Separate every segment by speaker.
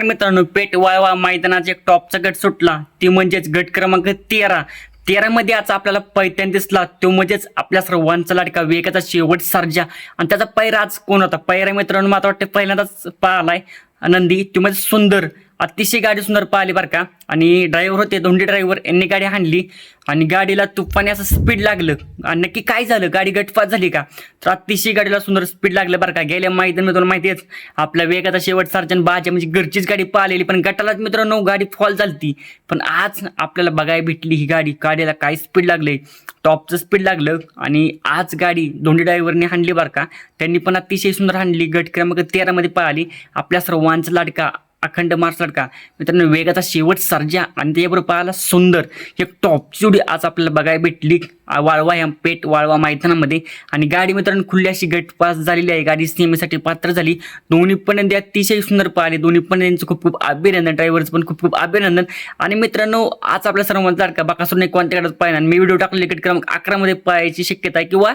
Speaker 1: नमस्कार मित्रांनो पेट वाळवा मैदानाचा एक टॉपचा गट सुटला. ती म्हणजेच गट क्रमांक तेरा. तेरामध्ये आज आपल्याला पैत्यान दिसला. तो म्हणजेच आपल्या सर्वांचा लाडका वेगाचा शेवट सर्जा. आणि त्याचा पैरा आज कोण होता? पैरा मित्रांनो मला वाटतं पहिल्यांदाच पाहिलाय. आनंदी तो म्हणजे सुंदर. अतिशय गाडी सुंदर पाहिली बरं का. आणि ड्रायव्हर होते दोन्ही ड्रायव्हर यांनी गाडी हाणली. आणि गाडीला तुफाने असं स्पीड लागलं. आणि नक्की काय झालं? गाडी गटपात झाली का? तर अतिशय गाडीला सुंदर स्पीड लागलं बरं का. गेल्या माहिती मित्रांनो माहिती आहे आपल्या वेगाचा शेवट सर्जन बाजा म्हणजे घरचीच गाडी पाहिलेली. पण गटालाच मित्रांनो गाडी फॉल झाली पण आज आपल्याला बघायला भेटली ही गाडी. गाडीला काय स्पीड लागले टॉपचं स्पीड लागलं. आणि आज गाडी दोन्ही ड्रायव्हरने हाणली बरं का. त्यांनी पण अतिशय सुंदर हाणली. गट क्रमांक तेरामध्ये पाहिली. आपल्या सर्वांचा लाडका अखंड मार्च का? मित्रांनो वेगाचा शेवट सर्जा आणि त्याच्याबरोबर पाहायला सुंदर एक टॉपची जोडी आज आपल्याला बघायला भेटली. वाळवा या पेट वाळवा मैदानामध्ये. आणि गाडी मित्रांनो खुल्ली अशी गट पास झालेली आहे. गाडी सिनेमेसाठी पात्र झाली. दोन्ही पण ते अतिशय सुंदर पाहिले. दोन्ही पण यांचं खूप खूप अभिनंदन. ड्रायव्हरचं पण खूप खूप अभिनंदन. आणि मित्रांनो आज आपल्या सर्वांचा लाडका बाकासूरने कोणत्या गटात पाहिला? मी व्हिडिओ टाकले गट क्रमांक अकरामध्ये पाहायची शक्यता आहे. किंवा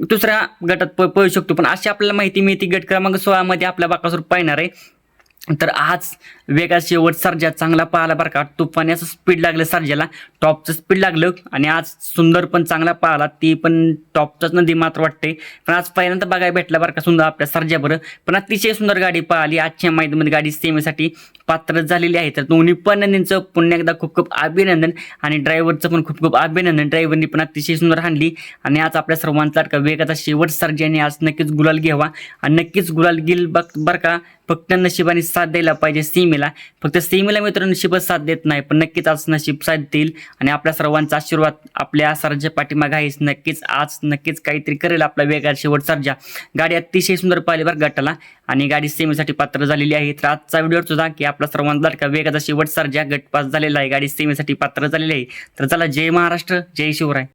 Speaker 1: दुसऱ्या गटात प पळू शकतो. पण अशी आपल्याला माहिती मिळते गट क्रमांक सोळामध्ये आपला बाकासूर पाहणार आहे. तर आज वेगा शेवट सर्जा चांगला पाहिला बरं का. तुफाने असं स्पीड लागलं सर्जाला. टॉपचं स्पीड लागलं आणि आज सुंदर पण चांगला पाहिला. ती पण टॉपचाच नदी मात्र वाटते. पण आज पहिल्यांदा बघायला भेटला बरं का सुंदर आपल्या सर्जाबरं पण अतिशय सुंदर गाडी पाहिली. आजच्या मैदानामध्ये गाडी सेमीसाठी पात्र झालेली आहे. तर दोन्ही पण नंदींचं पुन्हा एकदा खूप खूप अभिनंदन आणि ड्रायव्हरचं पण खूप खूप अभिनंदन. ड्रायव्हरनी पण अतिशय सुंदर हाणली. आणि आज आपल्या सर्वांचा का वेगाचा शेवट सर्जाने आज नक्कीच गुलाल घ्यावा. आणि नक्कीच गुलाल गेल बघ बरं का. फक्त नशिबाने साथ द्यायला पाहिजे सीमेला. फक्त सीमेला मित्र नशीबच साथ देत नाही पण नक्कीच आज नशीब साथ देईल आणि आपल्या सर्वांचा आशीर्वाद आपल्या सरजा पाठीमागे आहेच. नक्कीच आज नक्कीच काहीतरी करेल आपला वेगळा शेवट सरजा. गाडी अतिशय सुंदर पाहिली बरं गटाला आणि गाडी सेमीसाठी पात्र झालेली आहे. तर आजचा व्हिडिओ सुद्धा की आपला सर्वांचा लाडका वेगाचा शेवट सरजा गटपास झालेला आहे. गाडी सेमीसाठी पात्र झालेली आहे. तर चला जय महाराष्ट्र जय शिवराय.